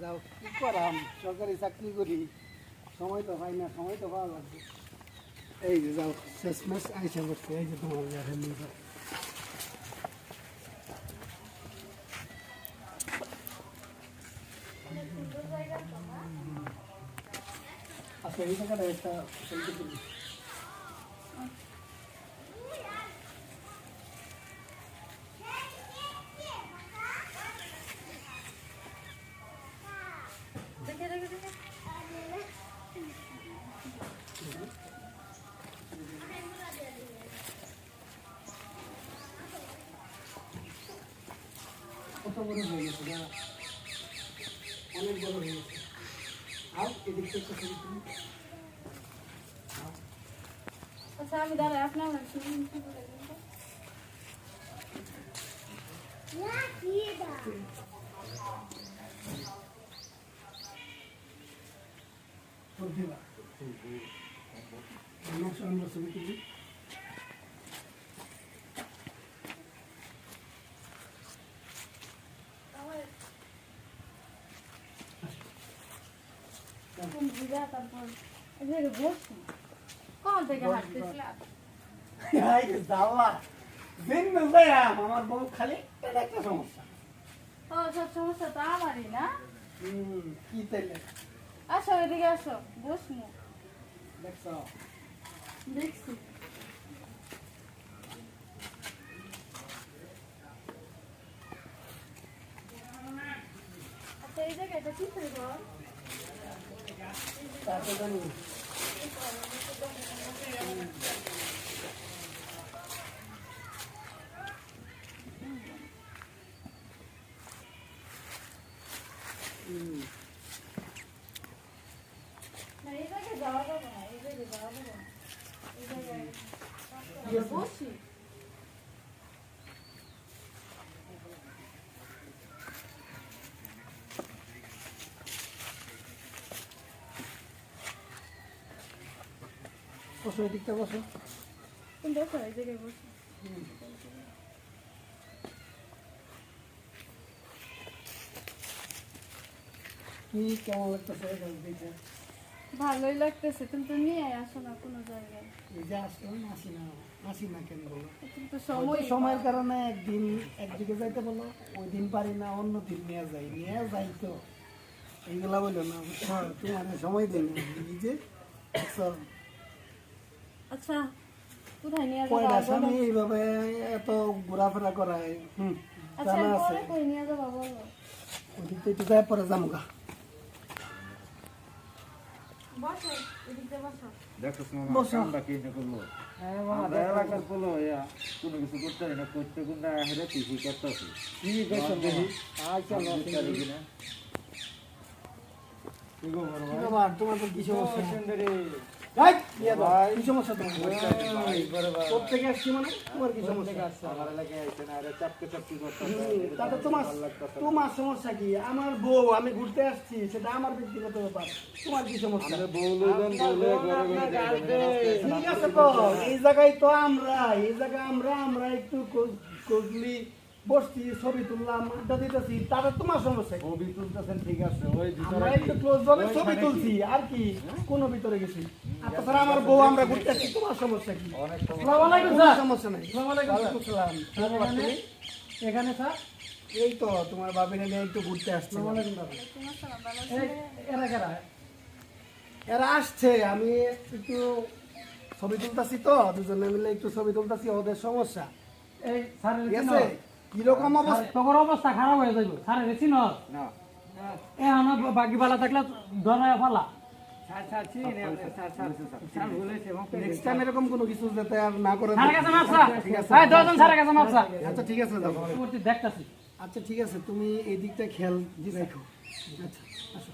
যাও, কি করাম? সরকারি চাকরি করি। সময় তো পাই না, সময় তো পাওয়া লাগবে। এই যে যাও, শেষ মাস আইসা করছে এই যে তোমার আচ্ছা এই জায়গাটা একটা কত বড় হয়ে গেছে না অনেক বড় হয়ে গেছে আর এদিক থেকে ছবি তুলি। আচ্ছা আমি দাঁড়াই আপনার শুনুন কি বলে দিন তো। তোর দিবা আমার সঙ্গে আমরা ছবি তুলি কোন ভিজা তারপর এই যে বসছি কখন থেকে হাঁটতেছিলাম হাই রে জাল্লা দিন যাইয়াম আমার বউ খালি একটা একটা সমস্যা। ও সব সমস্যা তো আমারই না? কি তাইলে? আসো এদিকে আসো বসমু দেখছ? দেখছি। আচ্ছা এই জায়গাটা কি করব তাতে জানি হুম না এই জায়গায় যাওয়া যাবে না এই জায়গায় যাওয়া যাবে না এই জায়গায় বসি এদিকটা বসো। দেখো এই জায়গায় বসি। কি কেমন লাগতেছে দেখে? ভালোই লাগতেছে তুমি তো নিয়ে আসো না কোনো জায়গায়। এই যে আসলাম আসি না আসি না কেন বলো? তো সময় সময় সময়ের কারণে একদিন একদিকে যাইতে বলো ওই দিন পারি না অন্য দিন নিয়ে যাই। নিয়ে যাই তো। এইগুলা বলল না? তোমার সময় দিন। দেখছ, আচ্ছা কোথায় নিয়ে কয়টা স্বামী এইভাবে এত ঘোরাফেরা করায় হুম আচ্ছা জানা আছে। পরে কই নিয়ে যাব বলো? ওই দিক যাই পরে যামগা বসো এদিকে বসো। দেখোস বসো। আমরা কি না করব আমরা এলাকার পোলো ইয়া কোনো কিছু করতে হয় না করতে হেরে করতেছি। কি করছ দেখি আচ্ছা কিনা কি তোমার তো কি সমস্যা এই, নিয়ে দাও। কি সমস্যা তোমার প্রত্যেকে আসছি মানে তোমার তোমার সমস্যা? কি? আমার বউ আমি ঘুরতে আসছি সেটা আমার ব্যক্তিগত ব্যাপার। তোমার কি সমস্যা? ঠিক আছে তো এই জায়গায় তো আমরা এই জায়গায় আমরা আমরা একটু কজলি বসছি ছবি তুললাম আড্ডা দিতেছি তাতে তোমার সমস্যা? ছবি তুলতেছেন ঠিক আছে ওই আমরা ভিতরে একটু ক্লোজ ভাবে ছবি তুলছি আর কি কোন ভিতরে গেছি। আর তাছাড়া আমার বউ আমরা ঘুরতে আসছি তোমার সমস্যা। কি অনেক কোনো সমস্যা নাই। ওয়ালাইকুম সালাম। এখানে? স্যার? এই তো তোমার বাবির নিয়ে একটু ঘুরতে আসছি। তোমার সালাম ভালো আছে এরা কারা? এরা আসছে আমি একটু ছবি তুলতাছি তো দুজনে মিলে একটু ছবি তুলতাছি ওদের সমস্যা। এই স্যারের কীরকম অবস্থা? তোর অবস্থা খারাপ হয়ে যাইব। স্যারের চিনো না। এ বাকি বালা থাকলে ধরায় ফালা। নেক্সট টাইম এরকম কোনো কিছু যাতে আর না করে স্যারের কাছে মাপসা এই দশজন স্যারের কাছে মাপসা আচ্ছা ঠিক আছে দেখতেছি। আচ্ছা ঠিক আছে তুমি এই দিকটা খেয়াল রাখো আচ্ছা আসো।